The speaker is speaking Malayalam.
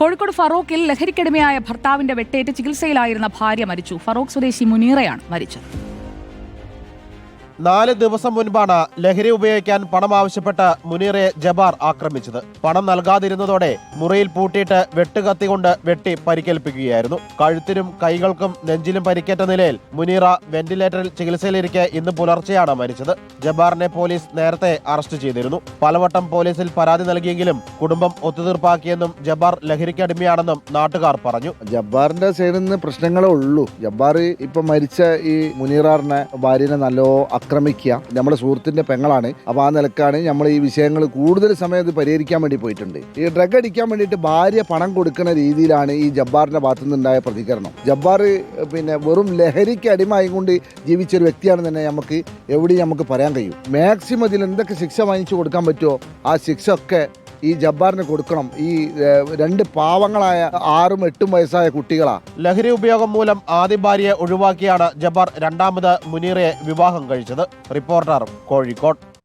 കോഴിക്കോട് ഫറോക്കിൽ ലഹരിക്കടിമയായ ഭർത്താവിന്റെ വെട്ടേറ്റ് ചികിത്സയിലായിരുന്ന ഭാര്യ മരിച്ചു. ഫറോക്ക് സ്വദേശി മുനീറയാണ് മരിച്ചത്. നാല് ദിവസം മുൻപാണ് ലഹരി ഉപയോഗിക്കാൻ പണം ആവശ്യപ്പെട്ട് മുനീറെ ജബാർ ആക്രമിച്ചത്. പണം നൽകാതിരുന്നതോടെ മുറിയിൽ പൂട്ടിയിട്ട് വെട്ടുകത്തി കൊണ്ട് വെട്ടി പരിക്കേൽപ്പിക്കുകയായിരുന്നു. കഴുത്തിനും കൈകൾക്കും നെഞ്ചിലും പരിക്കേറ്റ നിലയിൽ മുനീറ വെന്റിലേറ്ററിൽ ചികിത്സയിലിരിക്കെ ഇന്ന് പുലർച്ചെയാണ് മരിച്ചത്. ജബാറിനെ പോലീസ് നേരത്തെ അറസ്റ്റ് ചെയ്തിരുന്നു. പലവട്ടം പോലീസിൽ പരാതി നൽകിയെങ്കിലും കുടുംബം ഒത്തുതീർപ്പാക്കിയെന്നും ജബാർ ലഹരിക്കടിമയാണെന്നും നാട്ടുകാർ പറഞ്ഞു. ജബാറിന്റെ സൈഡിൽ നിന്ന് പ്രശ്നങ്ങളേ ഉള്ളൂ. ജബാർ ഇപ്പൊ മരിച്ച ഈ മുനീറാറിനെ ഭാര്യനെ നല്ലോ ആക്രമിക്കുക. നമ്മുടെ സുഹൃത്തിന്റെ പെങ്ങളാണ്. അപ്പോൾ ആ നിലക്കാണ് നമ്മൾ ഈ വിഷയങ്ങൾ കൂടുതൽ സമയം ഇത് പരിഹരിക്കാൻ വേണ്ടി പോയിട്ടുണ്ട്. ഈ ഡ്രഗ് അടിക്കാൻ വേണ്ടിയിട്ട് ഭാര്യ പണം കൊടുക്കുന്ന രീതിയിലാണ് ഈ ജബ്ബാറിന്റെ ഭാഗത്തു നിന്നുണ്ടായ പ്രതികരണം. ജബ്ബാർ പിന്നെ വെറും ലഹരിക്ക് അടിമായി കൊണ്ട് ജീവിച്ച ഒരു വ്യക്തിയാണെന്ന് തന്നെ നമുക്ക് എവിടെയും നമുക്ക് പറയാൻ കഴിയും. മാക്സിമം ഇതിൽ എന്തൊക്കെ ശിക്ഷ വാങ്ങിച്ചു കൊടുക്കാൻ പറ്റുമോ ആ ശിക്ഷ ഒക്കെ ഈ ജബ്ബാറിന് കൊടുക്കണം. ഈ രണ്ട് പാവങ്ങളായ ആറും എട്ടും വയസ്സായ കുട്ടികളാ. ലഹരി ഉപയോഗം മൂലം ആദ്യ ഭാര്യയെ ഒഴിവാക്കിയാണ് ജബ്ബാർ രണ്ടാമത് മുനീറയെ വിവാഹം കഴിച്ചത്. റിപ്പോർട്ടർ കോഴിക്കോട്.